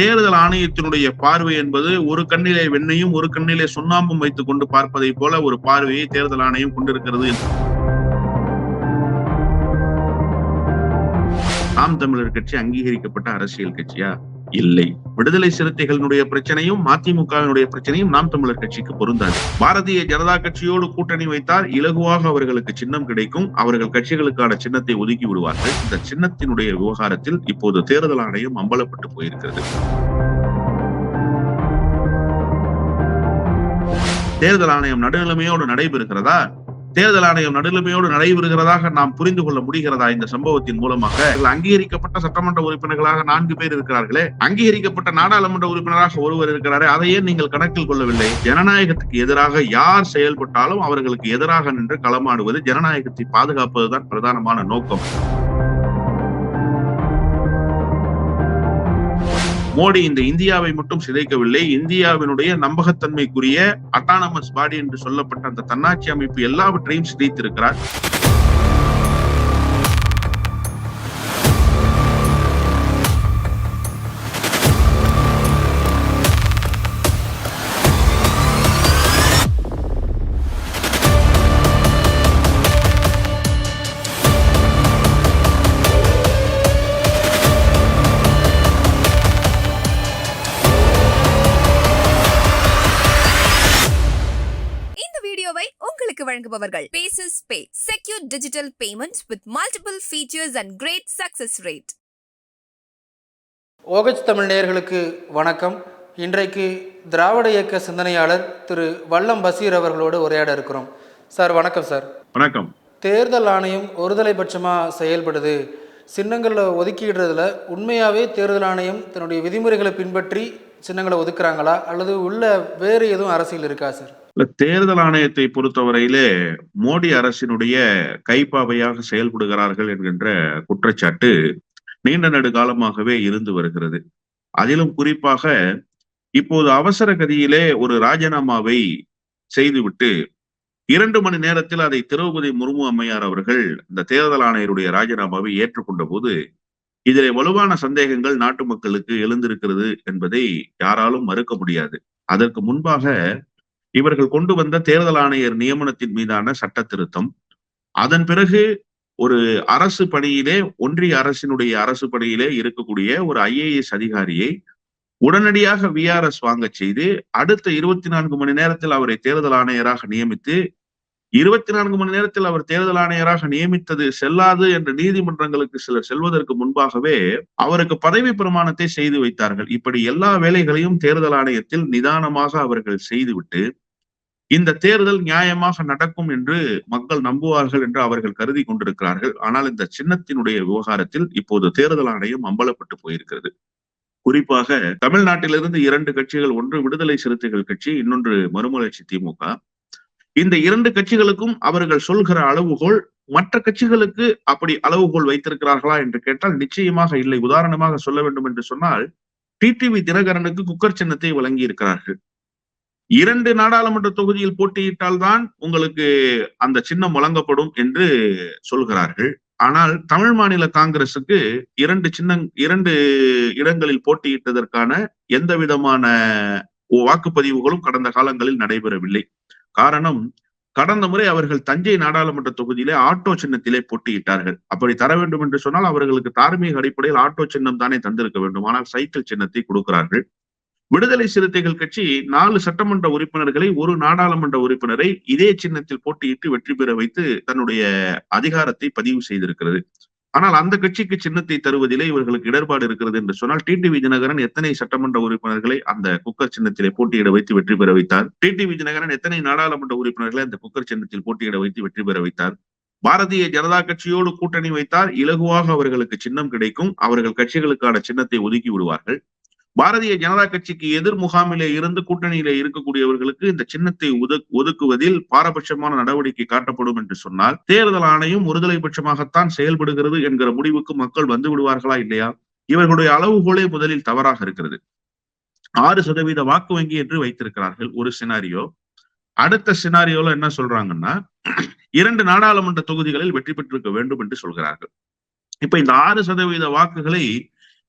தேர்தல் ஆணையத்தினுடைய பார்வை என்பது ஒரு கண்ணிலே வெண்ணையும் ஒரு கண்ணிலே சுண்ணாம்பும் வைத்துக் கொண்டு பார்ப்பதை போல ஒரு பார்வையை தேர்தல் ஆணையம் கொண்டிருக்கிறது நாம் தமிழர் கட்சி அங்கீகரிக்கப்பட்ட அரசியல் கட்சியா? இல்லை. விடுதலை சிறுத்தைகளினுடைய பிரச்சனையும் மதிமுகவினுடைய பிரச்சனையும் நாம் தமிழர் கட்சிக்கு பொருந்தாது. பாரதிய ஜனதா கட்சியோடு கூட்டணி வைத்தால் இலகுவாக அவர்களுக்கு சின்னம் கிடைக்கும். அவர்கள் கட்சிகளுக்கான சின்னத்தை ஒதுக்கி விடுவார்கள். இந்த சின்னத்தினுடைய விவகாரத்தில் இப்போது தேர்தல் ஆணையம் அம்பலப்பட்டு போயிருக்கிறது. தேர்தல் ஆணையம் நடுநிலைமையோடு நடைபெறுகிறதா? தேர்தல் ஆணையம் நடுநிலைமையோடு நடைபெறுகிறதாக நாம் புரிந்து கொள்ள முடிகிறதா இந்த சம்பவத்தின் மூலமாக? அங்கீகரிக்கப்பட்ட சட்டமன்ற உறுப்பினர்களாக நான்கு பேர் இருக்கிறார்களே. அங்கீகரிக்கப்பட்ட நாடாளுமன்ற உறுப்பினராக ஒருவர் இருக்கிறாரே. அதையே நீங்கள் கணக்கில் கொள்ளவில்லை. ஜனநாயகத்துக்கு எதிராக யார் செயல்பட்டாலும் அவர்களுக்கு எதிராக நின்று களமாடுவது ஜனநாயகத்தை பாதுகாப்பதுதான் பிரதானமான நோக்கம். மோடி இந்த இந்தியாவை மட்டும் சிதைக்கவில்லை இந்தியாவினுடைய நம்பகத்தன்மைக்குரிய அட்டானமஸ் பாடி என்று சொல்லப்பட்ட அந்த தன்னாட்சி அமைப்பு எல்லாவற்றையும் சிதைத்திருக்கிறார். வழங்குபவர்கள். Bases pay secure digital payment with multiple features and great success rate ஓகச் Tamil நேயர்களுக்கு வணக்கம். இன்றைக்கு திராவிட இயக்க சிந்தனையாளர் திரு வல்லம் பசீர் அவர்களோடு உரையாட இருக்கிறோம். சார் வணக்கம் சார். வணக்கம். தேர்தல் ஆணையம் ஒருதலை பட்சமாக செயல்படுது. சின்னங்களில் ஒதுக்கிடுறதுல உண்மையாகவே தேர்தல் ஆணையம் தன்னுடைய விதிமுறைகளை பின்பற்றி சின்னங்களை ஒதுக்குறாங்களா? அல்லது உள்ள வேறு எதுவும் அரசியல் இருக்கா சார்? தேர்தல் ஆணையத்தை பொறுத்தவரையிலே மோடி அரசினுடைய கைப்பாவையாக செயல்படுகிறார்கள் என்கின்ற குற்றச்சாட்டு நீண்ட நெடுகாலமாகவே இருந்து வருகிறது. அதிலும் குறிப்பாக இப்போது அவசர கதியிலே ஒரு ராஜினாமாவை செய்துவிட்டு இரண்டு மணி நேரத்தில் அதை திரௌபதி முர்மு அம்மையார் அவர்கள் இந்த தேர்தல் ஆணையருடைய ராஜினாமாவை ஏற்றுக்கொண்ட போது இதிலே வலுவான சந்தேகங்கள் நாட்டு மக்களுக்கு எழுந்திருக்கிறது என்பதை யாராலும் மறுக்க முடியாது. அதற்கு முன்பாக இவர்கள் கொண்டு வந்த தேர்தல் ஆணையர் நியமனத்தின் மீதான சட்ட திருத்தம் அதன் பிறகு ஒரு அரசு பணியிலே ஒன்றிய அரசினுடைய அரசு பணியிலே இருக்கக்கூடிய ஒரு ஐஏஎஸ் அதிகாரியை உடனடியாக விஆர்எஸ் வாங்க செய்து அடுத்த இருபத்தி நான்கு மணி நேரத்தில் அவரை தேர்தல் ஆணையராக நியமித்து இருபத்தி நான்கு மணி நேரத்தில் அவர் தேர்தல் ஆணையராக நியமித்தது செல்லாது என்று நீதிமன்றங்களுக்கு சிலர் செல்வதற்கு முன்பாகவே அவருக்கு பதவி பிரமாணத்தை செய்து வைத்தார்கள். இப்படி எல்லா வேலைகளையும் தேர்தல் ஆணையத்தில் நிதானமாக அவர்கள் செய்துவிட்டு இந்த தேர்தல் நியாயமாக நடக்கும் என்று மக்கள் நம்புவார்கள் என்று அவர்கள் கருதி கொண்டிருக்கிறார்கள். ஆனால் இந்த சின்னத்தினுடைய விவகாரத்தில் இப்போது தேர்தல் ஆணையம் அம்பலப்பட்டு போயிருக்கிறது. குறிப்பாக தமிழ்நாட்டிலிருந்து இரண்டு கட்சிகள் ஒன்று விடுதலை சிறுத்தைகள் கட்சி இன்னொன்று மறுமலர்ச்சி திமுக. இந்த இரண்டு கட்சிகளுக்கும் அவர்கள் சொல்கிற அளவுகோல் மற்ற கட்சிகளுக்கு அப்படி அளவுகோல் வைத்திருக்கிறார்களா என்று கேட்டால் நிச்சயமாக இல்லை. உதாரணமாக சொல்ல வேண்டும் என்று சொன்னால் டிடிவி தினகரனுக்கு குக்கர் சின்னத்தை வழங்கி இருக்கிறார்கள் இரண்டு நாடாளுமன்ற தொகுதியில் போட்டியிட்டால் தான் உங்களுக்கு அந்த சின்னம் வழங்கப்படும் என்று சொல்கிறார்கள். ஆனால் தமிழ் மாநில காங்கிரசுக்கு இரண்டு சின்ன இரண்டு இடங்களில் போட்டியிட்டதற்கான எந்த விதமான வாக்குப்பதிவுகளும் கடந்த காலங்களில் நடைபெறவில்லை. காரணம் கடந்த முறை அவர்கள் தஞ்சை நாடாளுமன்ற தொகுதியிலே ஆட்டோ சின்னத்திலே போட்டியிட்டார்கள். அப்படி தர வேண்டும் என்று சொன்னால் அவர்களுக்கு தார்மீக அடிப்படையில் ஆட்டோ சின்னம் தானே தந்திருக்க வேண்டும். ஆனால் சைக்கிள் சின்னத்தை கொடுக்கிறார்கள். விடுதலை சிறுத்தைகள் கட்சி நாலு சட்டமன்ற உறுப்பினர்களை ஒரு நாடாளுமன்ற உறுப்பினரை இதே சின்னத்தில் போட்டியிட்டு வெற்றி பெற வைத்து தன்னுடைய அதிகாரத்தை பதிவு செய்திருக்கிறது. ஆனால் அந்த கட்சிக்கு சின்னத்தை தருவதிலே இவர்களுக்கு இடர்பாடு இருக்கிறது என்று சொன்னால் டி டி விஜயநகரன் எத்தனை சட்டமன்ற உறுப்பினர்களை அந்த குக்கர் சின்னத்திலே போட்டியிட வைத்து வெற்றி பெற வைத்தார்? டி டி விஜயநகரன் எத்தனை நாடாளுமன்ற உறுப்பினர்களை அந்த குக்கர் சின்னத்தில் போட்டியிட வைத்து வெற்றி பெற வைத்தார்? பாரதிய ஜனதா கட்சியோடு கூட்டணி வைத்தால் இலகுவாக அவர்களுக்கு சின்னம் கிடைக்கும். அவர்கள் கட்சிகளுக்கான சின்னத்தை ஒதுக்கி விடுவார்கள். பாரதிய ஜனதா கட்சிக்கு எதிர் முகாமிலே இருந்து கூட்டணியிலே இருக்கக்கூடியவர்களுக்கு இந்த சின்னத்தை ஒதுக்குவதில் பாரபட்சமான நடவடிக்கை காட்டப்படும் என்று சொன்னால் தேர்தல் ஆணையம் ஒருதலை பட்சமாகத்தான் செயல்படுகிறது என்கிற முடிவுக்கு மக்கள் வந்து விடுவார்களா இல்லையா? இவர்களுடைய அளவுகோலே முதலில் தவறாக இருக்கிறது. ஆறு சதவீத வாக்கு வங்கி என்று வைத்திருக்கிறார்கள் ஒரு சினாரியோ. அடுத்த சினாரியோல என்ன சொல்றாங்கன்னா இரண்டு நாடாளுமன்ற தொகுதிகளில் வெற்றி பெற்றிருக்க வேண்டும் என்று சொல்கிறார்கள். இப்ப இந்த ஆறு சதவீத வாக்குகளை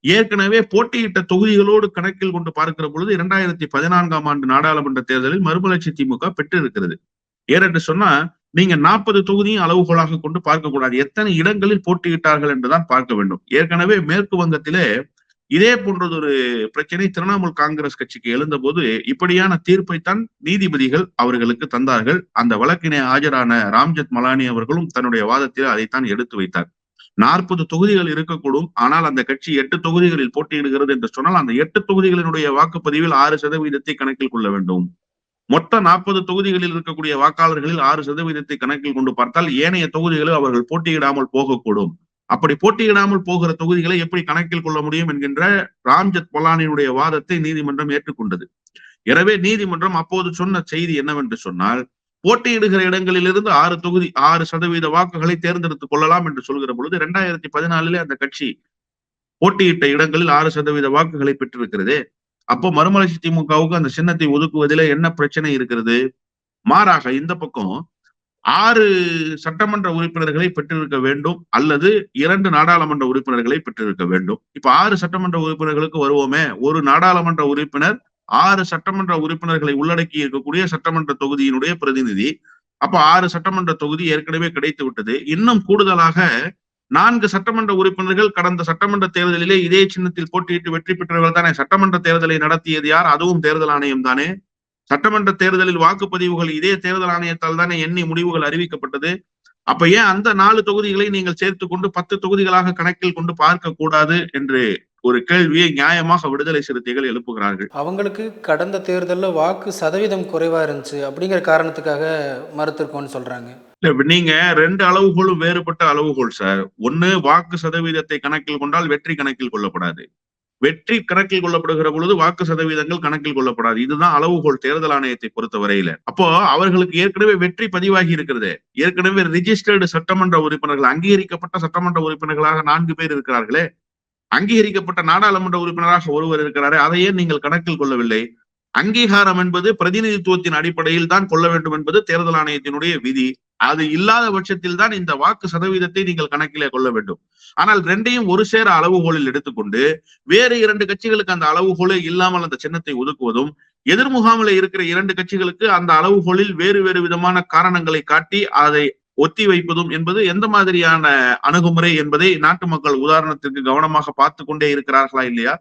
ஏற்கனவே போட்டியிட்ட தொகுதிகளோடு கணக்கில் கொண்டு பார்க்கிற பொழுது இரண்டாயிரத்தி பதினான்காம் ஆண்டு நாடாளுமன்ற தேர்தலில் மறுமலர்ச்சி திமுக பெற்றிருக்கிறது. ஏனென்று சொன்னா நீங்க நாற்பது தொகுதியும் அளவுகோலாக கொண்டு பார்க்க கூடாது. எத்தனை இடங்களில் போட்டியிட்டார்கள் என்றுதான் பார்க்க வேண்டும். ஏற்கனவே மேற்கு வங்கத்திலே இதே போன்றதொரு பிரச்சனை திரிணாமுல் காங்கிரஸ் கட்சிக்கு எழுந்தபோது இப்படியான தீர்ப்பைத்தான் நீதிபதிகள் அவர்களுக்கு தந்தார்கள். அந்த வழக்கினை ஆஜரான ராம்ஜெத் மலானி அவர்களும் தன்னுடைய வாதத்தில் அதைத்தான் எடுத்து வைத்தார். நாற்பது தொகுதிகள் இருக்கக்கூடும். ஆனால் அந்த கட்சி எட்டு தொகுதிகளில் போட்டியிடுகிறது என்று சொன்னால் அந்த எட்டு தொகுதிகளினுடைய வாக்குப்பதிவில் ஆறு சதவீதத்தை கணக்கில் கொள்ள வேண்டும். மொத்த நாற்பது தொகுதிகளில் இருக்கக்கூடிய வாக்காளர்களில் ஆறு சதவீதத்தை கணக்கில் கொண்டு பார்த்தால் ஏனைய தொகுதிகளில் அவர்கள் போட்டியிடாமல் போகக்கூடும். அப்படி போட்டியிடாமல் போகிற தொகுதிகளை எப்படி கணக்கில் கொள்ள முடியும் என்கின்ற ராம்ஜத் பொலானியுடைய வாதத்தை நீதிமன்றம் ஏற்றுக்கொண்டது. எனவே நீதிமன்றம் அப்போது சொன்ன செய்தி என்னவென்று சொன்னால் போட்டியிடுகிற இடங்களிலிருந்து ஆறு தொகுதி ஆறு சதவீத வாக்குகளை தேர்ந்தெடுத்துக் கொள்ளலாம் என்று சொல்கிற பொழுது இரண்டாயிரத்தி பதினாலிலே அந்த கட்சி போட்டியிட்ட இடங்களில் ஆறு சதவீத வாக்குகளை பெற்றிருக்கிறது. அப்போ மறுமலர்ச்சி திமுகவுக்கு அந்த சின்னத்தை ஒதுக்குவதிலே என்ன பிரச்சனை இருக்கிறது? மாறாக இந்த பக்கம் ஆறு சட்டமன்ற உறுப்பினர்களை பெற்றிருக்க வேண்டும் அல்லது இரண்டு நாடாளுமன்ற உறுப்பினர்களை பெற்றிருக்க வேண்டும். இப்ப ஆறு சட்டமன்ற உறுப்பினர்களுக்கு வருவோமே ஒரு நாடாளுமன்ற உறுப்பினர் ஆறு சட்டமன்ற உறுப்பினர்களை உள்ளடக்கி இருக்கக்கூடிய சட்டமன்ற தொகுதியினுடைய பிரதிநிதி. அப்ப ஆறு சட்டமன்ற தொகுதி ஏற்கனவே கிடைத்து விட்டது. இன்னும் கூடுதலாக நான்கு சட்டமன்ற உறுப்பினர்கள் கடந்த சட்டமன்ற தேர்தலிலே இதே சின்னத்தில் போட்டியிட்டு வெற்றி பெற்றவர்கள் தானே. சட்டமன்ற தேர்தலை நடத்தியது யார்? அதுவும் தேர்தல் ஆணையம் தானே. சட்டமன்ற தேர்தலில் வாக்குப்பதிவுகள் இதே தேர்தல் ஆணையத்தால் தானே எண்ணி முடிவுகள் அறிவிக்கப்பட்டது. அப்ப ஏன் அந்த நாலு தொகுதிகளை நீங்கள் சேர்த்து கொண்டு பத்து தொகுதிகளாக கணக்கில் கொண்டு பார்க்க கூடாது என்று ஒரு கேள்வியை நியாயமாக விடுதலை சிறுத்தைகள் எழுப்புகிறார்கள். அவங்களுக்கு கடந்த தேர்தலில் வாக்கு சதவீதம் குறைவாக இருந்துச்சு அப்படிங்கிற காரணத்துக்காக மறுத்திருக்கோம்னு சொல்கிறாங்க இல்ல நீங்க ரெண்டு அளவுகோலும் வேறுபட்ட அளவுகோல் சார். ஒண்ணு வாக்கு சதவீதத்தை கணக்கில் கொண்டால் வெற்றி கணக்கில் கொள்ளப்படாது. வெற்றி கணக்கில் கொள்ளப்படுகிற பொழுது வாக்கு சதவீதங்கள் கணக்கில் கொள்ளப்படாது. இதுதான் அளவுகோல் தேர்தல் ஆணையத்தை பொறுத்தவரையில அப்போ அவர்களுக்கு ஏற்கனவே வெற்றி பதிவாகி இருக்கிறது. ஏற்கனவே ரிஜிஸ்டர்டு சட்டமன்ற உறுப்பினர்கள் அங்கீகரிக்கப்பட்ட சட்டமன்ற உறுப்பினர்களாக நான்கு பேர் இருக்கிறார்களே. அங்கீகரிக்கப்பட்ட நாடாளுமன்ற உறுப்பினராக ஒருவர் இருக்கிறாரே அதையே நீங்கள் கணக்கில் கொள்ளவில்லை. அங்கீகாரம் என்பது பிரதிநிதித்துவத்தின் அடிப்படையில் தான் கொள்ள வேண்டும் என்பது தேர்தல் ஆணையத்தினுடைய விதி. அது இல்லாத பட்சத்தில் தான் இந்த வாக்கு சதவீதத்தை நீங்கள் கணக்கிலே கொள்ள வேண்டும். ஆனால் ரெண்டையும் ஒரு சேர அளவுகோலில் எடுத்துக்கொண்டு வேறு இரண்டு கட்சிகளுக்கு அந்த அளவுகோலே இல்லாமல் அந்த சின்னத்தை ஒதுக்குவதும் எதிர்முகாமில் இருக்கிற இரண்டு கட்சிகளுக்கு அந்த அளவுகோலில் வேறு வேறு விதமான காரணங்களை காட்டி அதை ஒத்தி வைப்பதும் என்பது எந்த மாதிரியான அணுகுமுறை என்பதை நாட்டு மக்கள் உதாரணத்திற்கு கவனமாக பார்த்து கொண்டே இருக்கிறார்களா இல்லையா?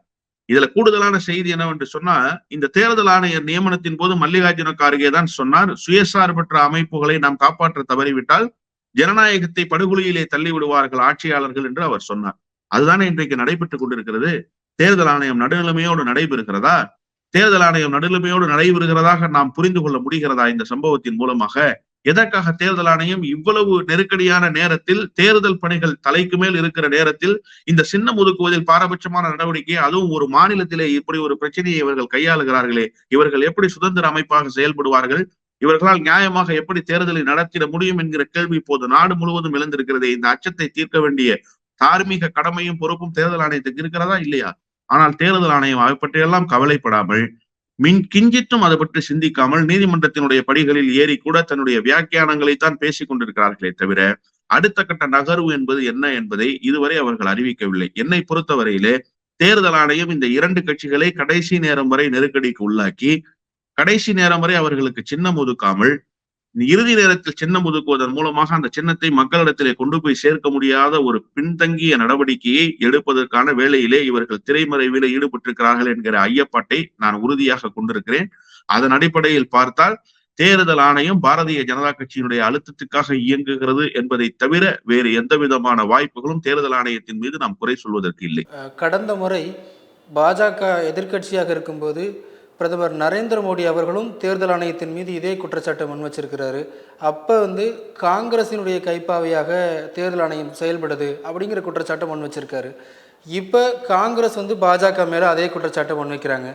இதுல கூடுதலான செய்தி என்னவென்று சொன்னா இந்த தேர்தல் ஆணையர் நியமனத்தின் போது மல்லிகார்ஜுன கார்கே தான் சொன்னார் சுயசார்பற்ற அமைப்புகளை நாம் காப்பாற்ற தவறிவிட்டால் ஜனநாயகத்தை படுகொலியிலே தள்ளி விடுவார்கள் ஆட்சியாளர்கள் என்று அவர் சொன்னார். அதுதானே இன்றைக்கு நடைபெற்றுக் கொண்டிருக்கிறது? தேர்தல் ஆணையம் நடுநிலைமையோடு நடைபெறுகிறதா? தேர்தல் ஆணையம் நடுநிலைமையோடு நடைபெறுகிறதாக நாம் புரிந்து கொள்ள முடிகிறதா? இந்த சம்பவத்தின் மூலமாக எதற்காக தேர்தல் ஆணையம் இவ்வளவு நெருக்கடியான நேரத்தில் தேர்தல் பணிகள் தலைக்கு மேல் இருக்கிற நேரத்தில் இந்த சின்னம் ஒதுக்குவதில் பாரபட்சமான நடவடிக்கை அதுவும் ஒரு மாநிலத்திலே இப்படி ஒரு பிரச்சனையை இவர்கள் கையாளுகிறார்களே இவர்கள் எப்படி சுதந்திர அமைப்பாக செயல்படுவார்கள் இவர்களால் நியாயமாக எப்படி தேர்தலை நடத்திட முடியும் என்கிற கேள்வி இப்போது நாடு முழுவதும் எழுந்திருக்கிறது இந்த அச்சத்தை தீர்க்க வேண்டிய தார்மீக கடமையும் பொறுப்பும் தேர்தல் ஆணையத்துக்கு இருக்கிறதா இல்லையா? ஆனால் தேர்தல் ஆணையம் அவை பற்றியெல்லாம் கவலைப்படாமல் மின் கிஞ்சித்தும் அதை பற்றி சிந்திக்காமல் நீதிமன்றத்தினுடைய படிகளில் ஏறி கூட தன்னுடைய வியாக்கியானங்களை தான் பேசிக் கொண்டிருக்கிறார்களே தவிர அடுத்த கட்ட நகர்வு என்பது என்ன என்பதை இதுவரை அவர்கள் அறிவிக்கவில்லை. என்னை பொறுத்தவரையிலே தேர்தல் ஆணையம் இந்த இரண்டு கட்சிகளை கடைசி நேரம் வரை நெருக்கடிக்கு உள்ளாக்கி கடைசி நேரம் வரை அவர்களுக்கு சின்னம் ஒதுக்காமல் இறுதி நேரத்தில் சின்னம் ஒதுக்குவதன் மூலமாக அந்த சின்னத்தை மக்களிடத்திலே கொண்டு போய் சேர்க்க முடியாத ஒரு பின்தங்கிய நடவடிக்கையை எடுப்பதற்கான வேலையிலே இவர்கள் திரைமறைவிலே ஈடுபட்டிருக்கிறார்கள் என்கிற ஐயப்பாட்டை நான் உறுதியாக கொண்டிருக்கிறேன். அதன் அடிப்படையில் பார்த்தால் தேர்தல் ஆணையம் பாரதிய ஜனதா கட்சியினுடைய அழுத்தத்துக்காக இயங்குகிறது என்பதை தவிர வேறு எந்த விதமான வாய்ப்புகளும் தேர்தல் ஆணையத்தின் மீது நாம் குறை சொல்வதற்கு இல்லை. கடந்த முறை பாஜக எதிர்க்கட்சியாக இருக்கும்போது பிரதமர் நரேந்திர மோடி அவர்களும் தேர்தல் ஆணையத்தின் மீது இதே குற்றச்சாட்டை முன் வச்சிருக்கிறாரு அப்போ வந்து காங்கிரசினுடைய கைப்பாவையாக தேர்தல் ஆணையம் செயல்படுது அப்படிங்கிற குற்றச்சாட்டை முன் வச்சிருக்காரு இப்போ காங்கிரஸ் வந்து பாஜக மேலே அதே குற்றச்சாட்டை முன் வைக்கிறாங்க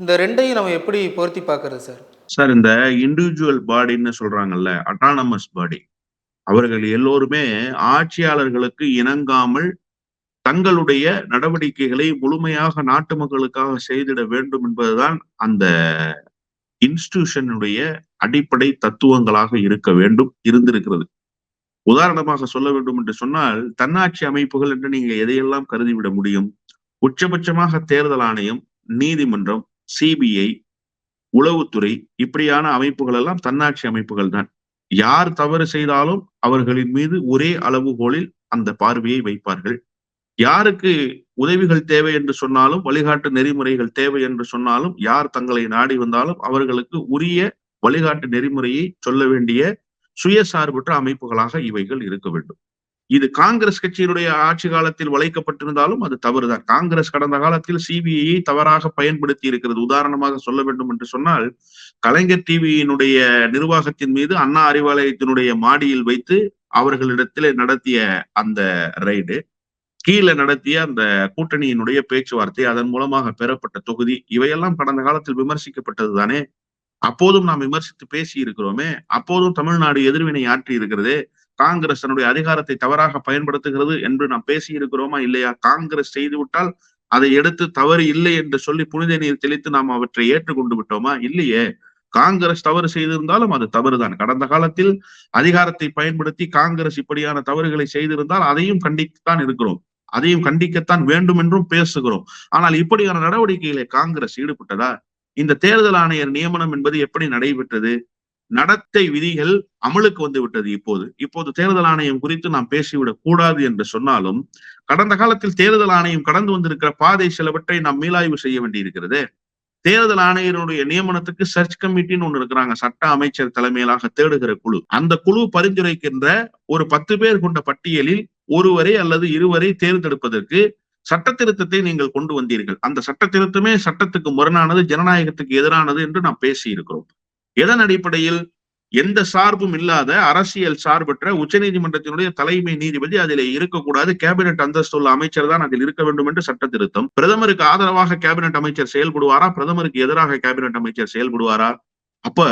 இந்த ரெண்டையும் நம்ம எப்படி பொருத்தி பார்க்கறது சார்? சார் இந்த இண்டிவிஜுவல் பாடின்னு சொல்றாங்கல்ல அட்டானமஸ் பாடி அவர்கள் எல்லோருமே ஆட்சியாளர்களுக்கு இணங்காமல் தங்களுடைய நடவடிக்கைகளை முழுமையாக நாட்டு மக்களுக்காக செய்திட வேண்டும் என்பதுதான் அந்த இன்ஸ்டிடியூஷனுடைய அடிப்படை தத்துவங்களாக இருக்க வேண்டும் இருந்திருக்கிறது. உதாரணமாக சொல்ல வேண்டும் என்று சொன்னால் தன்னாட்சி அமைப்புகள் என்று நீங்க எதையெல்லாம் கருதிவிட முடியும்? உச்சபட்சமாக தேர்தல் ஆணையம் நீதிமன்றம் சிபிஐ உளவுத்துறை இப்படியான அமைப்புகள் எல்லாம் தன்னாட்சி அமைப்புகள் தான். யார் தவறு செய்தாலும் அவர்களின் மீது ஒரே அளவுகோலில் அந்த பார்வையை வைப்பார்கள். யாருக்கு உதவிகள் தேவை என்று சொன்னாலும் வழிகாட்டு நெறிமுறைகள் தேவை என்று சொன்னாலும் யார் தங்களை நாடி வந்தாலும் அவர்களுக்கு உரிய வழிகாட்டு நெறிமுறையை சொல்ல வேண்டிய சுயசார்பற்ற அமைப்புகளாக இவைகள் இருக்க வேண்டும். இது காங்கிரஸ் கட்சியினுடைய ஆட்சி காலத்தில் வளைக்கப்பட்டிருந்தாலும் அது தவறுதான். காங்கிரஸ் கடந்த காலத்தில் சிபிஐயை தவறாக பயன்படுத்தி இருக்கிறது. உதாரணமாக சொல்ல வேண்டும் என்று சொன்னால் கலைஞர் டிவியினுடைய நிர்வாகத்தின் மீது அண்ணா அறிவாலயத்தினுடைய மாடியில் வைத்து அவர்களிடத்தில் நடத்திய அந்த ரைடு கீழே நடத்திய அந்த கூட்டணியினுடைய பேச்சுவார்த்தை அதன் மூலமாக பெறப்பட்ட தொகுதி இவையெல்லாம் கடந்த காலத்தில் விமர்சிக்கப்பட்டது தானே? அப்போதும் நாம் விமர்சித்து பேசி இருக்கிறோமே அப்போதும் தமிழ்நாடு எதிர்வினை ஆற்றி இருக்கிறது காங்கிரஸ் தன்னுடைய அதிகாரத்தை தவறாக பயன்படுத்துகிறது என்று நாம் பேசி இருக்கிறோமா இல்லையா? காங்கிரஸ் செய்துவிட்டால் அதை எடுத்து தவறு இல்லை என்று சொல்லி புனித நீர் தெளித்து நாம் அவற்றை ஏற்றுக்கொண்டு விட்டோமா? இல்லையே. காங்கிரஸ் தவறு செய்திருந்தாலும் அது தவறுதான். கடந்த காலத்தில் அதிகாரத்தை பயன்படுத்தி காங்கிரஸ் இப்படியான தவறுகளை செய்திருந்தால் அதையும் கண்டித்துத்தான் இருக்கிறோம். அதையும் கண்டிக்கத்தான் வேண்டும் என்றும் பேசுகிறோம். ஆனால் இப்படியான நடவடிக்கைகளை காங்கிரஸ் ஈடுபட்டதா? இந்த தேர்தல் ஆணையர் நியமனம் என்பது எப்படி நடைபெற்றது? நடத்தை விதிகள் அமலுக்கு வந்து விட்டது இப்போது. இப்போது தேர்தல் ஆணையம் குறித்து நாம் பேசிவிடக் கூடாது என்று சொன்னாலும் கடந்த காலத்தில் தேர்தல் ஆணையம் கடந்து வந்திருக்கிற பாதை சிலவற்றை நாம் மீளாய்வு செய்ய வேண்டியிருக்கிறது. தேர்தல் ஆணையருடைய நியமனத்துக்கு சர்ச் கமிட்டின்னு ஒண்ணு இருக்கிறாங்க. சட்ட அமைச்சர் தலைமையிலாக தேடுகிற குழு. அந்த குழு பரிந்துரைக்கின்ற ஒரு பத்து பேர் கொண்ட பட்டியலில் ஒருவரை அல்லது இருவரை தேர்ந்தெடுப்பதற்கு சட்ட திருத்தத்தை நீங்கள் கொண்டு வந்தீர்கள். அந்த சட்ட திருத்தமே சட்டத்துக்கு முரணானது ஜனநாயகத்துக்கு எதிரானது என்று நாம் பேசி இருக்கிறோம் எதன் அடிப்படையில்? எந்த சார்பும் இல்லாத அரசியல் சார்பற்ற உச்சநீதிமன்றத்தினுடைய தலைமை நீதிபதி அதில் இருக்கக்கூடாது. கேபினெட் அந்தஸ்துள்ள அமைச்சர் தான் அதில் இருக்க வேண்டும் என்று சட்ட திருத்தம் பிரதமருக்கு ஆதரவாக கேபினெட் அமைச்சர் செயல்படுவாரா? பிரதமருக்கு எதிராக கேபினெட் அமைச்சர் செயல்படுவாரா? அப்ப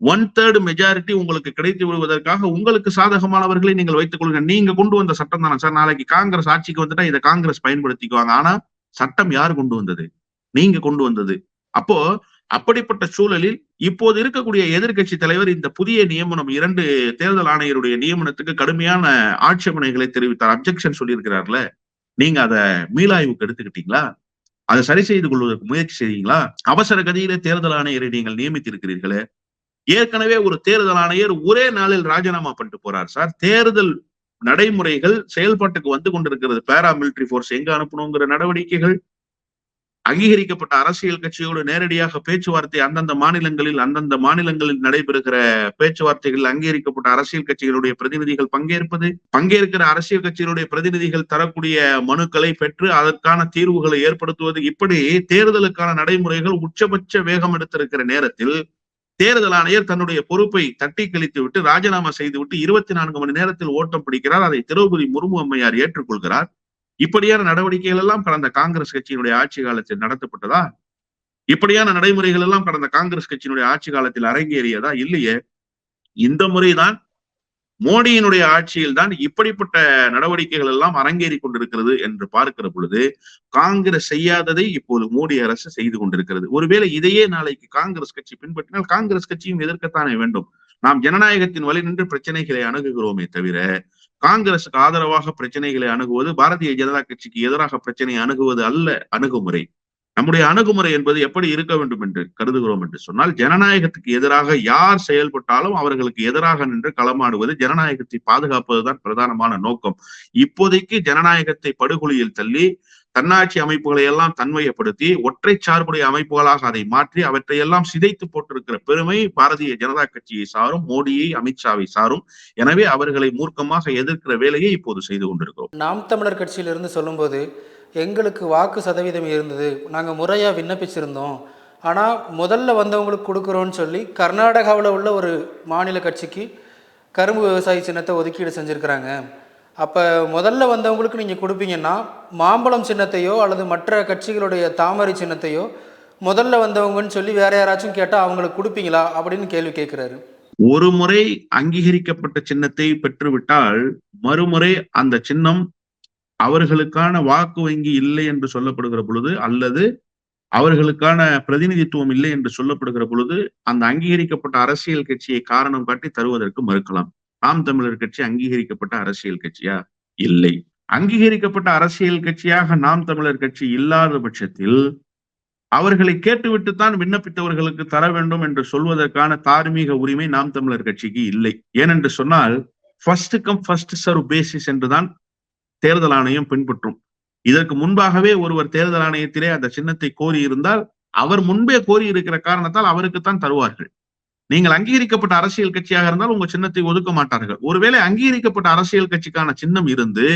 ஒன் தேர்ட் மெஜாரிட்டி உங்களுக்கு கிடைத்து விடுவதற்காக உங்களுக்கு சாதகமானவர்களை நீங்கள் வைத்துக் கொள்ளுங்க நீங்க கொண்டு வந்த சட்டம் தானே சார்? நாளைக்கு காங்கிரஸ் ஆட்சிக்கு வந்துட்டா இதை காங்கிரஸ் பயன்படுத்திக்குவாங்க. ஆனா சட்டம் யார் கொண்டு வந்தது? நீங்க கொண்டு வந்தது. அப்போ அப்படிப்பட்ட சூழலில் இப்போது இருக்கக்கூடிய எதிர்கட்சி தலைவர் இந்த புதிய நியமனம் இரண்டு தேர்தல் ஆணையருடைய நியமனத்துக்கு கடுமையான ஆட்சேபனைகளை தெரிவித்தார். அப்செக்ஷன் சொல்லியிருக்கிறார்ல. நீங்க அதை மீளாய்வுக்கு எடுத்துக்கிட்டீங்களா? அதை சரி செய்து கொள்வதற்கு முயற்சி செய்தீங்களா? அவசர கதியிலே தேர்தல் ஆணையரை நீங்கள் நியமித்திருக்கிறீர்களே. ஏற்கனவே ஒரு தேர்தல் ஆணையர் ஒரே நாளில் ராஜினாமா பண்ணிட்டு போறார் சார். தேர்தல் நடைமுறைகள் செயல்பாட்டுக்கு வந்து கொண்டிருக்கிறது. பேரா மிலிட்டரி போர்ஸ் எங்க அனுப்பணுங்கிற நடவடிக்கைகள் அங்கீகரிக்கப்பட்ட அரசியல் கட்சியோடு நேரடியாக பேச்சுவார்த்தை அந்தந்த மாநிலங்களில் அந்தந்த மாநிலங்களில் நடைபெறுகிற பேச்சுவார்த்தைகள் அங்கீகரிக்கப்பட்ட அரசியல் கட்சிகளுடைய பிரதிநிதிகள் பங்கேற்பது பங்கேற்கிற அரசியல் கட்சிகளுடைய பிரதிநிதிகள் தரக்கூடிய மனுக்களை பெற்று அதற்கான தீர்வுகளை ஏற்படுத்துவது. இப்படி தேர்தலுக்கான நடைமுறைகள் உச்சபட்ச வேகம் எடுத்திருக்கிற நேரத்தில் தேர்தல் ஆணையர் தன்னுடைய பொறுப்பை தட்டி கழித்து விட்டு ராஜினாமா செய்துவிட்டு இருபத்தி நான்கு மணி நேரத்தில் ஓட்டம் பிடிக்கிறார். அதை திரௌபதி முர்மு அம்மையார் ஏற்றுக்கொள்கிறார். இப்படியான நடவடிக்கைகள் எல்லாம் கடந்த காங்கிரஸ் கட்சியினுடைய ஆட்சி காலத்தில் நடத்தப்பட்டதா? இப்படியான நடைமுறைகள் எல்லாம் கடந்த காங்கிரஸ் கட்சியினுடைய ஆட்சி காலத்தில் அரங்கேறியதா? இல்லையே. இந்த முறைதான் மோடியினுடைய ஆட்சியில் தான் இப்படிப்பட்ட நடவடிக்கைகள் எல்லாம் அரங்கேறி கொண்டிருக்கிறது என்று பார்க்கிற பொழுது காங்கிரஸ் செய்யாததை இப்போது மோடி அரசு செய்து கொண்டிருக்கிறது. ஒருவேளை இதையே நாளைக்கு காங்கிரஸ் கட்சி பின்பற்றினால் காங்கிரஸ் கட்சியும் எதிர்க்கத்தானே வேண்டும். நாம் ஜனநாயகத்தின் வழி நின்று பிரச்சனைகளை அணுகுகிறோமே தவிர காங்கிரசுக்கு ஆதரவாக பிரச்சனைகளை அணுகுவது பாரதிய ஜனதா கட்சிக்கு எதிராக பிரச்சனையை அணுகுவது அல்ல அணுகுமுறை. நம்முடைய அணுகுமுறை என்பது எப்படி இருக்க வேண்டும் என்று கருதுகிறோம் என்று சொன்னால் ஜனநாயகத்துக்கு எதிராக யார் செயல்பட்டாலும் அவர்களுக்கு எதிராக நின்று களமாடுவது ஜனநாயகத்தை பாதுகாப்பதுதான் பிரதானமான நோக்கம். இப்போதைக்கு ஜனநாயகத்தை படுகொலியில் தள்ளி தன்னாட்சி அமைப்புகளை எல்லாம் தன்மையப்படுத்தி ஒற்றை சார்புடைய அமைப்புகளாக அதை மாற்றி அவற்றை எல்லாம் சிதைத்து போட்டிருக்கிற பெருமை பாரதிய ஜனதா கட்சியை சாரும் மோடியை அமித்ஷாவை சாரும். எனவே அவர்களை மூர்க்கமாக எதிர்க்கிற வேலையை இப்போது செய்து கொண்டிருக்கிறோம். நாம் தமிழர் கட்சியிலிருந்து சொல்லும்போது எங்களுக்கு வாக்கு சதவீதம் இருந்தது. நாங்கள் முறையாக விண்ணப்பிச்சிருந்தோம். ஆனால் முதல்ல வந்தவங்களுக்கு கொடுக்குறோன்னு சொல்லி கர்நாடகாவில் உள்ள ஒரு மாநில கட்சிக்கு கரும்பு விவசாய சின்னத்தை ஒதுக்கீடு செஞ்சுருக்கிறாங்க. அப்போ முதல்ல வந்தவங்களுக்கு நீங்கள் கொடுப்பீங்கன்னா மாம்பழம் சின்னத்தையோ அல்லது மற்ற கட்சிகளுடைய தாமரை சின்னத்தையோ முதல்ல வந்தவங்கன்னு சொல்லி வேற யாராச்சும் கேட்டால் அவங்களுக்கு கொடுப்பீங்களா அப்படின்னு கேள்வி கேட்குறாரு. ஒரு முறை அங்கீகரிக்கப்பட்ட சின்னத்தை பெற்றுவிட்டால் மறுமுறை அந்த சின்னம் அவர்களுக்கான வாக்கு வங்கி இல்லை என்று சொல்லப்படுகிற பொழுது அல்லது அவர்களுக்கான பிரதிநிதித்துவம் இல்லை என்று சொல்லப்படுகிற பொழுது அந்த அங்கீகரிக்கப்பட்ட அரசியல் கட்சியை காரணம் காட்டி தருவதற்கு மறுக்கலாம். நாம் தமிழர் கட்சி அங்கீகரிக்கப்பட்ட அரசியல் கட்சியா? இல்லை. அங்கீகரிக்கப்பட்ட அரசியல் கட்சியாக நாம் தமிழர் கட்சி இல்லாத பட்சத்தில் அவர்களை கேட்டுவிட்டுத்தான் விண்ணப்பித்தவர்களுக்கு தர வேண்டும் என்று சொல்வதற்கான தார்மீக உரிமை நாம் தமிழர் கட்சிக்கு இல்லை. ஏனென்று சொன்னால் first come first serve basis என்றுதான் தேர்தல் ஆணையம் பின்பற்றும். இதற்கு முன்பாகவே ஒருவர் தேர்தல் ஆணையத்திலே அந்த சின்னத்தை கோரி இருந்தால் அவர் முன்பே கோரி இருக்கிற காரணத்தால் அவருக்குத்தான் தருவார்கள். நீங்கள் அங்கீகரிக்கப்பட்ட அரசியல் கட்சியாக இருந்தால் உங்க சின்னத்தை ஒதுக்க மாட்டார்கள். ஒருவேளை அங்கீகரிக்கப்பட்ட அரசியல் கட்சிக்கான சின்னம் இருந்து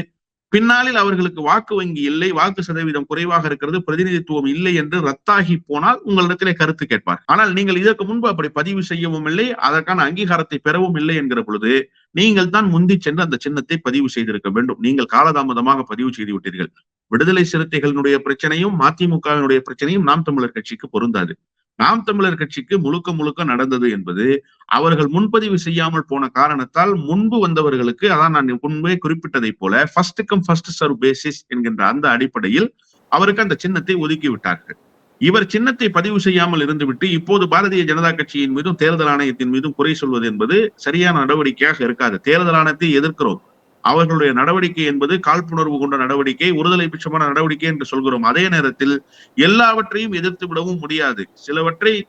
பின்னாளில் அவர்களுக்கு வாக்கு வங்கி இல்லை வாக்கு சதவீதம் குறைவாக இருக்கிறது பிரதிநிதித்துவம் இல்லை என்று ரத்தாகி போனால் உங்களிடத்திலே கருத்து கேட்பார். ஆனால் நீங்கள் இதற்கு முன்பு அப்படி பதிவு செய்யவும் இல்லை அதற்கான அங்கீகாரத்தை பெறவும் இல்லை என்கிற பொழுது நீங்கள் தான் முந்தி சென்று அந்த சின்னத்தை பதிவு செய்திருக்க வேண்டும். நீங்கள் காலதாமதமாக பதிவு செய்து விட்டீர்கள். விடுதலை சிறுத்தைகளினுடைய பிரச்சனையும் மதிமுகவினுடைய பிரச்சனையும் நாம் தமிழர் கட்சிக்கு பொருந்தாது. நாம் தமிழர் கட்சிக்கு முழுக்க முழுக்க நடந்தது என்பது அவர்கள் முன்பதிவு செய்யாமல் போன காரணத்தால் முன்பு வந்தவர்களுக்கு அதான் நான் முன்பே குறிப்பிட்டதை போல first come first serve basis என்கின்ற அந்த அடிப்படையில் அவருக்கு அந்த சின்னத்தை ஒதுக்கி விட்டார்கள் இவர் சின்னத்தை பதிவு செய்யாமல் இருந்துவிட்டு இப்போது பாரதிய ஜனதா கட்சியின் மீதும் தேர்தல் ஆணையத்தின் மீதும் குறை சொல்வது என்பது சரியான நடவடிக்கையாக இருக்காது. தேர்தல் ஆணையத்தை எதிர்க்கிறோம். அவர்களுடைய நடவடிக்கை என்பது காழ்ப்புணர்வு கொண்ட நடவடிக்கை ஒருதலை பட்சமான நடவடிக்கை என்று சொல்கிறோம். அதே நேரத்தில் எல்லாவற்றையும் எதிர்த்து விடவும் முடியாது. சிலவற்றை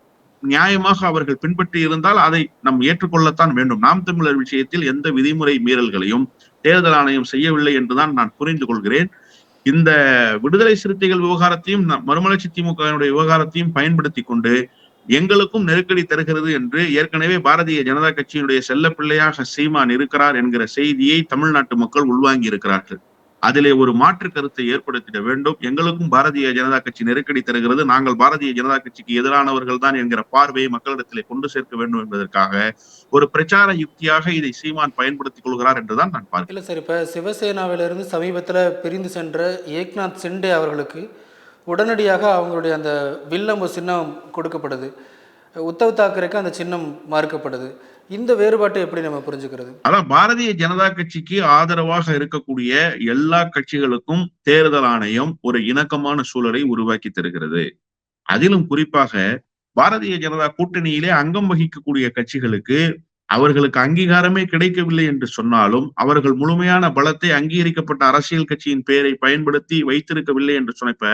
நியாயமாக அவர்கள் பின்பற்றி இருந்தால் அதை நம் ஏற்றுக்கொள்ளத்தான் வேண்டும். நாம் தமிழர் விஷயத்தில் எந்த விதிமுறை மீறல்களையும் தேர்தல் ஆணையம் செய்யவில்லை என்றுதான் நான் புரிந்து கொள்கிறேன். இந்த விடுதலை சிறுத்தைகள் விவகாரத்தையும் ந- மறுமலர்ச்சி திமுகவினுடைய விவகாரத்தையும் பயன்படுத்தி கொண்டு எங்களுக்கும் நெருக்கடி தருகிறது என்று ஏற்கனவே பாரதிய ஜனதா கட்சியினுடைய செல்ல பிள்ளையாக சீமான் இருக்கிறார் என்கிற செய்தியை தமிழ்நாட்டு மக்கள் உள்வாங்கி இருக்கிறார்கள். அதிலே ஒரு மாற்று கருத்தை ஏற்படுத்திட வேண்டும். எங்களுக்கும் பாரதிய ஜனதா கட்சி நெருக்கடி தருகிறது. நாங்கள் பாரதிய ஜனதா கட்சிக்கு எதிரானவர்கள் தான் என்கிற பார்வையை மக்களிடத்திலே கொண்டு சேர்க்க வேண்டும் என்பதற்காக ஒரு பிரச்சார யுக்தியாக இதை சீமான் பயன்படுத்திக் கொள்கிறார் என்றுதான் நான் பார்க்கிறேன். இல்லை சார் இப்போ சிவசேனாவிலிருந்து சமீபத்தில் பிரிந்து சென்ற ஏக்நாத் சிண்டே அவர்களுக்கு உடனடியாக அவங்களுடைய அந்த வில்லம்பு சின்னம் கொடுக்கப்படுது. உத்தவ் தாக்கரேக்கு அந்த சின்னம் மறுக்கப்படுது இந்த வேறுபாட்டை எப்படி நம்ம புரிஞ்சுக்கிறது? அதான் பாரதிய ஜனதா கட்சிக்கு ஆதரவாக இருக்கக்கூடிய எல்லா கட்சிகளுக்கும் தேர்தல் ஆணையம் ஒரு இணக்கமான சூழலை உருவாக்கி தருகிறது. அதிலும் குறிப்பாக பாரதிய ஜனதா கூட்டணியிலே அங்கம் வகிக்கக்கூடிய கட்சிகளுக்கு அவர்களுக்கு அங்கீகாரமே கிடைக்கவில்லை என்று சொன்னாலும் அவர்கள் முழுமையான பலத்தை அங்கீகரிக்கப்பட்ட அரசியல் கட்சியின் பெயரை பயன்படுத்தி வைத்திருக்கவில்லை என்று சொன்னப்ப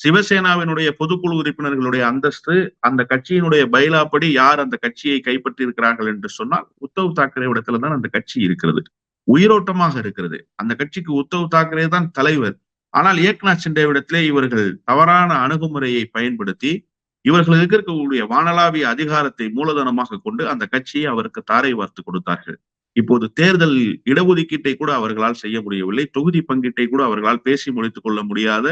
சிவசேனாவினுடைய பொதுக்குழு உறுப்பினர்களுடைய அந்தஸ்து அந்த கட்சியினுடைய பைலாப்படி யார் அந்த கட்சியை கைப்பற்றி இருக்கிறார்கள் என்று சொன்னால் உத்தவ் தாக்கரே இடத்துல தான் அந்த கட்சி இருக்கிறது. உயிரோட்டமாக இருக்கிறது. அந்த கட்சிக்கு உத்தவ் தாக்கரே தான் தலைவர். ஆனால் ஏக்நாத் சிண்டேவிடத்திலே இவர்கள் தவறான அணுகுமுறையை பயன்படுத்தி இவர்களுக்கு இருக்கக்கூடிய வானளாவிய அதிகாரத்தை மூலதனமாக கொண்டு அந்த கட்சியை அவருக்கு தாரை வார்த்து கொடுத்தார்கள். இப்போது தேர்தல் இடஒதுக்கீட்டை கூட அவர்களால் செய்ய முடியவில்லை. தொகுதி பங்கீட்டை கூட அவர்களால் பேசி முடித்துக் கொள்ள முடியாத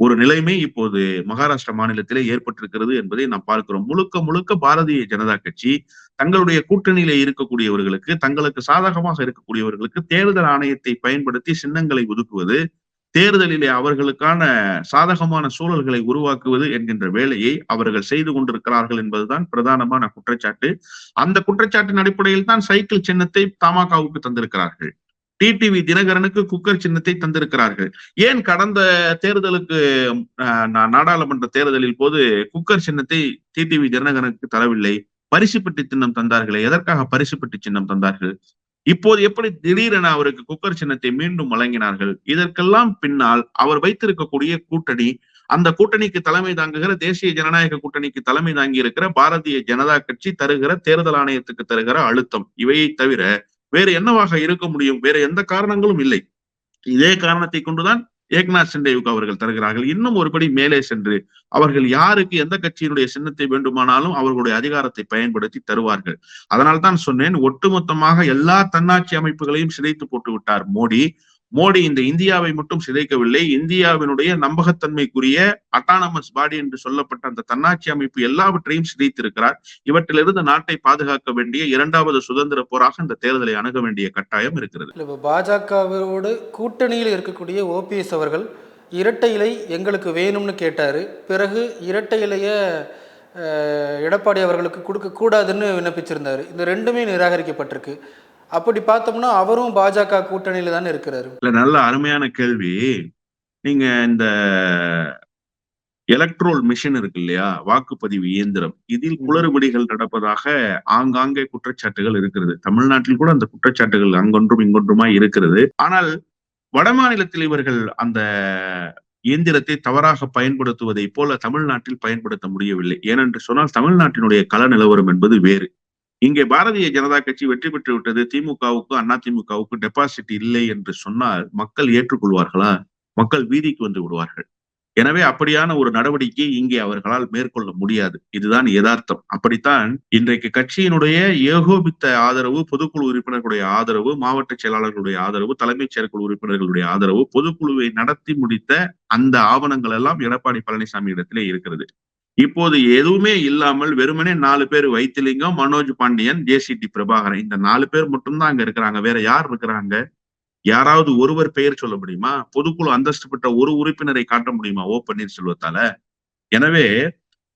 ஒரு நிலைமை இப்போது மகாராஷ்டிரா மாநிலத்திலே ஏற்பட்டிருக்கிறது என்பதை நாம் பார்க்கிறோம். முழுக்க முழுக்க பாரதிய ஜனதா கட்சி தங்களுடைய கூட்டணியில இருக்கக்கூடியவர்களுக்கு தங்களுக்கு சாதகமாக இருக்கக்கூடியவர்களுக்கு தேர்தல் ஆணையத்தை பயன்படுத்தி சின்னங்களை ஒதுக்குவது தேர்தலிலே அவர்களுக்கான சாதகமான சூழல்களை உருவாக்குவது என்கின்ற வேலையை அவர்கள் செய்து கொண்டிருக்கிறார்கள் என்பதுதான் பிரதானமான குற்றச்சாட்டு. அந்த குற்றச்சாட்டின் அடிப்படையில் தான் சைக்கிள் சின்னத்தை தமாகவுக்கு தந்திருக்கிறார்கள். டிடிவி தினகரனுக்கு குக்கர் சின்னத்தை தந்திருக்கிறார்கள். ஏன் கடந்த தேர்தலுக்கு நாடாளுமன்ற தேர்தலில் போது குக்கர் சின்னத்தை டிடிவி தினகரனுக்கு தரவில்லை? பரிசுப்பட்டி சின்னம் தந்தார்களே எதற்காக பரிசுப்பட்டி சின்னம் தந்தார்கள்? இப்போது எப்படி திடீரென அவருக்கு குக்கர் சின்னத்தை மீண்டும் வழங்கினார்கள்? இதற்கெல்லாம் பின்னால் அவர் வைத்திருக்கக்கூடிய கூட்டணி அந்த கூட்டணிக்கு தலைமை தாங்குகிற தேசிய ஜனநாயக கூட்டணிக்கு தலைமை தாங்கி இருக்கிற பாரதிய ஜனதா கட்சி தருகிற தேர்தல் ஆணையத்துக்கு தருகிற அழுத்தம். இவையை தவிர வேறு என்னவாக இருக்க முடியும்? வேற எந்த காரணங்களும் இல்லை. இதே காரணத்தை கொண்டுதான் ஏக்நாத் சிண்டேவுக்கு அவர்கள் தருகிறார்கள். இன்னும் ஒருபடி மேலே சென்று அவர்கள் யாருக்கு எந்த கட்சியினுடைய சின்னத்தை வேண்டுமானாலும் அவர்களுடைய அதிகாரத்தை பயன்படுத்தி தருவார்கள். அதனால் தான் சொன்னேன் ஒட்டுமொத்தமாக எல்லா தன்னாட்சி அமைப்புகளையும் சிதைத்து போட்டு விட்டார் மோடி. மோடி இந்த இந்தியாவை மட்டும் சிதைக்கவில்லை இந்தியாவினுடைய நம்பகத்தன்மைக்குரிய அட்டானமஸ் பாடி என்று சொல்லப்பட்ட அந்த தன்னாட்சி அமைப்பு எல்லாவற்றையும் சிதைத்திருக்கிறார். இவற்றிலிருந்து நாட்டை பாதுகாக்க வேண்டிய இரண்டாவது சுதந்திர போராக இந்த தேர்தலை அணுக வேண்டிய கட்டாயம் இருக்கிறது. இல்லை இப்போ பாஜகவோடு கூட்டணியில் இருக்கக்கூடிய ஓபிஎஸ் அவர்கள் இரட்டை இலை எங்களுக்கு வேணும்னு கேட்டார். பிறகு இரட்டை இலைய எடப்பாடி அவர்களுக்கு கொடுக்கக்கூடாதுன்னு விண்ணப்பிச்சிருந்தார். இந்த ரெண்டுமே நிராகரிக்கப்பட்டிருக்கு. அப்படி பார்த்தோம்னா அவரும் பாஜக கூட்டணியில் தானே இருக்கிறாரு. இல்ல நல்ல அருமையான கேள்வி. நீங்க இந்த எலக்ட்ரோல் மிஷின் இருக்கு இல்லையா? வாக்குப்பதிவு இயந்திரம். இதில் குளறுபடிகள் நடப்பதாக ஆங்காங்கே குற்றச்சாட்டுகள் இருக்கிறது. தமிழ்நாட்டில் கூட அந்த குற்றச்சாட்டுகள் அங்கொன்றும் இங்கொன்றுமாய் இருக்கிறது. ஆனால் வட மாநிலத்தில் இவர்கள் அந்த இயந்திரத்தை தவறாக பயன்படுத்துவதை போல தமிழ்நாட்டில் பயன்படுத்த முடியவில்லை. ஏனென்று சொன்னால் தமிழ்நாட்டினுடைய கள நிலவரம் என்பது வேறு. இங்கே பாரதிய ஜனதா கட்சி வெற்றி பெற்று விட்டது. திமுகவுக்கு அண்ணா திமுகவுக்கு டெபாசிட் இல்லை என்று சொன்னால் மக்கள் ஏற்றுக்கொள்வார்களா? மக்கள் வீதிக்கு வந்து விடுவார்கள். எனவே அப்படியான ஒரு நடவடிக்கை இங்கே அவர்களால் மேற்கொள்ள முடியாது. இதுதான் யதார்த்தம். அப்படித்தான் இன்றைக்கு கட்சியினுடைய ஏகோபித்த ஆதரவு பொதுக்குழு உறுப்பினர்களுடைய ஆதரவு மாவட்ட செயலாளர்களுடைய ஆதரவு தலைமைச் செயற்குழு உறுப்பினர்களுடைய ஆதரவு பொதுக்குழுவை நடத்தி முடித்த அந்த ஆவணங்கள் எல்லாம் எடப்பாடி பழனிசாமி இடத்திலே இருக்கிறது. இப்போது எதுவுமே இல்லாமல் வெறுமனே நாலு பேர் வைத்திலிங்கம் மனோஜ் பாண்டியன் ஜேசிடி பிரபாகரன் இந்த நாலு பேர் மட்டும்தான் அங்க இருக்கிறாங்க. வேற யார் இருக்கிறாங்க? யாராவது ஒருவர் பெயர் சொல்ல முடியுமா? பொதுக்குழு அந்தஸ்து பெற்ற ஒரு உறுப்பினரை காட்ட முடியுமா? ஓ பன்னீர்செல்வத்தால. எனவே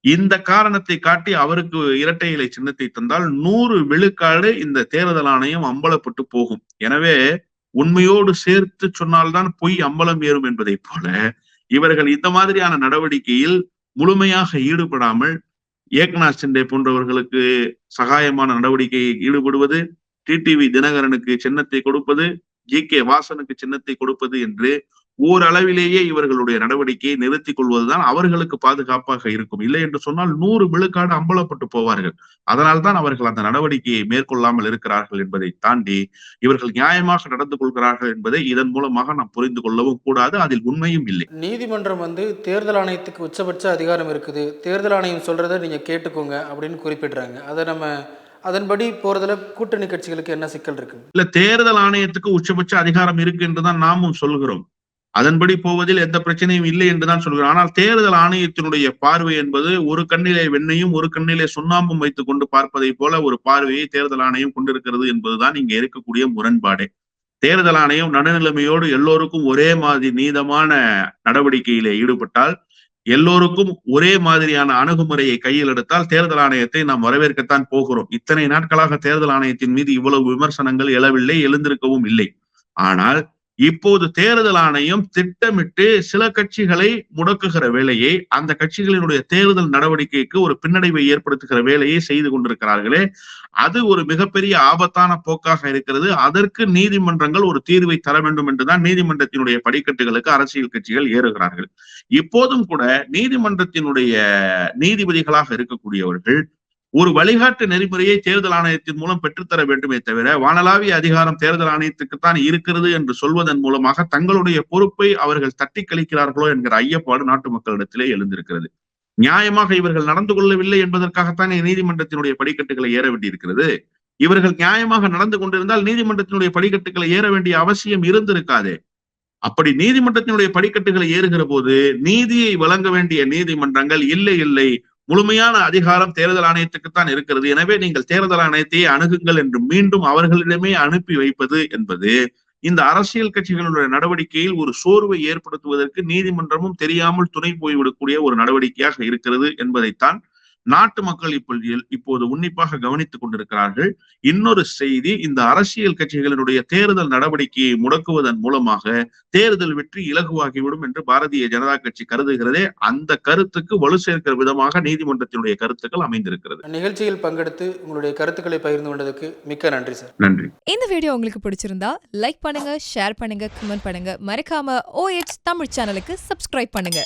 இந்த காரணத்தை காட்டி அவருக்கு இரட்டை இலை சின்னத்தை தந்தால் நூறு விழுக்காடு இந்த தேர்தல் ஆணையம் அம்பலப்பட்டு போகும். எனவே உண்மையோடு சேர்த்து சொன்னால்தான் பொய் அம்பலம் ஏறும் என்பதை போல இவர்கள் இந்த மாதிரியான நடவடிக்கையில் முழுமையாக ஈடுபடாமல் ஏக்நாத் சிண்டே போன்றவர்களுக்கு சகாயமான நடவடிக்கையில் ஈடுபடுவது டிடிவி தினகரனுக்கு சின்னத்தை கொடுப்பது ஜி கே வாசனுக்கு சின்னத்தை கொடுப்பது என்று ஓரளவிலேயே இவர்களுடைய நடவடிக்கையை நிறுத்திக் கொள்வதுதான் அவர்களுக்கு பாதுகாப்பாக இருக்கும். இல்லை என்று சொன்னால் நூறு விழுக்காடு அம்பலப்பட்டு போவார்கள். அதனால்தான் அவர்கள் அந்த நடவடிக்கையை மேற்கொள்ளாமல் இருக்கிறார்கள் என்பதை தாண்டி இவர்கள் நியாயமாக நடந்து கொள்கிறார்கள் என்பதை இதன் மூலமாக நாம் புரிந்து கொள்ளவும் கூடாது. அதில் உண்மையும் இல்லை. நீதிமன்றம் வந்து தேர்தல் ஆணையத்துக்கு உச்சபட்ச அதிகாரம் இருக்குது. தேர்தல் ஆணையம் சொல்கிறத நீங்கள் கேட்டுக்கோங்க அப்படின்னு குறிப்பிடுறாங்க. அதை நம்ம அதன்படி போகிறதுல கூட்டணி கட்சிகளுக்கு என்ன சிக்கல் இருக்குது இல்ல தேர்தல் ஆணையத்துக்கு உச்சபட்ச அதிகாரம் இருக்கு என்றுதான் நாமும் சொல்கிறோம். அதன்படி போவதில் எந்த பிரச்சனையும் இல்லை என்றுதான் சொல்கிறேன் ஆனால் தேர்தல் ஆணையத்தினுடைய பார்வை என்பது ஒரு கண்ணிலே வெண்ணையும் ஒரு கண்ணிலே சுண்ணாம்பும் வைத்துக் கொண்டு பார்ப்பதை போல ஒரு பார்வையை தேர்தல் ஆணையம் கொண்டிருக்கிறது என்பதுதான் இங்க இருக்கக்கூடிய முரண்பாடே. தேர்தல் ஆணையம் நடுநிலைமையோடு எல்லோருக்கும் ஒரே மாதிரி நீதமான நடவடிக்கையிலே ஈடுபட்டால் எல்லோருக்கும் ஒரே மாதிரியான அணுகுமுறையை கையில் எடுத்தால் தேர்தல் ஆணையத்தை நாம் வரவேற்கத்தான் போகிறோம். இத்தனை நாட்களாக தேர்தல் ஆணையத்தின் மீது இவ்வளவு விமர்சனங்கள் எழவில்லை எழுந்திருக்கவும் இல்லை. ஆனால் இப்போது தேர்தல் ஆணையம் திட்டமிட்டு சில கட்சிகளை முடக்குகிற வேலையை அந்த கட்சிகளினுடைய தேர்தல் நடவடிக்கைக்கு ஒரு பின்னடைவை ஏற்படுத்துகிற வேலையை செய்து கொண்டிருக்கிறார்களே. அது ஒரு மிகப்பெரிய ஆபத்தான போக்காக இருக்கிறது. அதற்கு நீதிமன்றங்கள் ஒரு தீர்வை தர வேண்டும் என்றுதான் நீதிமன்றத்தினுடைய படிக்கட்டுகளுக்கு அரசியல் கட்சிகள் ஏறுகிறார்கள். இப்போதும் கூட நீதிமன்றத்தினுடைய நீதிபதிகளாக இருக்கக்கூடியவர்கள் ஒரு வழிகாட்டு நெறிமுறையை தேர்தல் ஆணையத்தின் மூலம் பெற்றுத்தர வேண்டுமே தவிர வானலாவிய அதிகாரம் தேர்தல் ஆணையத்துக்குத்தான் இருக்கிறது என்று சொல்வதன் மூலமாக தங்களுடைய பொறுப்பை அவர்கள் தட்டி கழிக்கிறார்களோ என்கிற ஐயப்பாடு நாட்டு மக்களிடத்திலே எழுந்திருக்கிறது. நியாயமாக இவர்கள் நடந்து கொள்ளவில்லை என்பதற்காகத்தான் நீதிமன்றத்தினுடைய படிக்கட்டுகளை ஏற வேண்டியிருக்கிறது. இவர்கள் நியாயமாக நடந்து கொண்டிருந்தால் நீதிமன்றத்தினுடைய படிக்கட்டுகளை ஏற வேண்டிய அவசியம் இருந்திருக்காதே. அப்படி நீதிமன்றத்தினுடைய படிக்கட்டுகளை ஏறுகிற போது நீதியை வழங்க வேண்டிய நீதிமன்றங்கள் இல்லை இல்லை முழுமையான அதிகாரம் தேர்தல் ஆணையத்துக்குத்தான் இருக்கிறது. எனவே நீங்கள் தேர்தல் ஆணையத்தையே அணுகுங்கள் என்று மீண்டும் அவர்களிடமே அனுப்பி வைப்பது என்பது இந்த அரசியல் கட்சிகளுடைய நடவடிக்கையில் ஒரு சோர்வை ஏற்படுத்துவதற்கு நீதிமன்றமும் தெரியாமல் துணை போய்விடக்கூடிய ஒரு நடவடிக்கையாக இருக்கிறது என்பதைத்தான் நாட்டு மக்கள் இப்போது இப்போது உன்னிப்பாக கவனித்துக் கொண்டிருக்கிறார்கள். இன்னொரு செய்தி இந்த அரசியல் கட்சிகளினுடைய தேர்தல் நடவடிக்கையை முடக்குவதன் மூலமாக தேர்தல் வெற்றி இலகுவாகிவிடும் என்று பாரதிய ஜனதா கட்சி கருதுகிறதே அந்த கருத்துக்கு வலு சேர்க்கிற விதமாக நீதிமன்றத்தினுடைய கருத்துக்கள் அமைந்திருக்கிறது. நிகழ்ச்சியில் பங்கெடுத்து உங்களுடைய கருத்துக்களை பகிர்ந்து கொண்டதுக்கு மிக்க நன்றி சார். நன்றி. இந்த வீடியோ உங்களுக்கு பிடிச்சிருந்தா லைக் பண்ணுங்க ஷேர் பண்ணுங்க கமெண்ட் பண்ணுங்க. மறக்காம OH தமிழ் சேனலுக்கு சப்ஸ்கிரைப் பண்ணுங்க.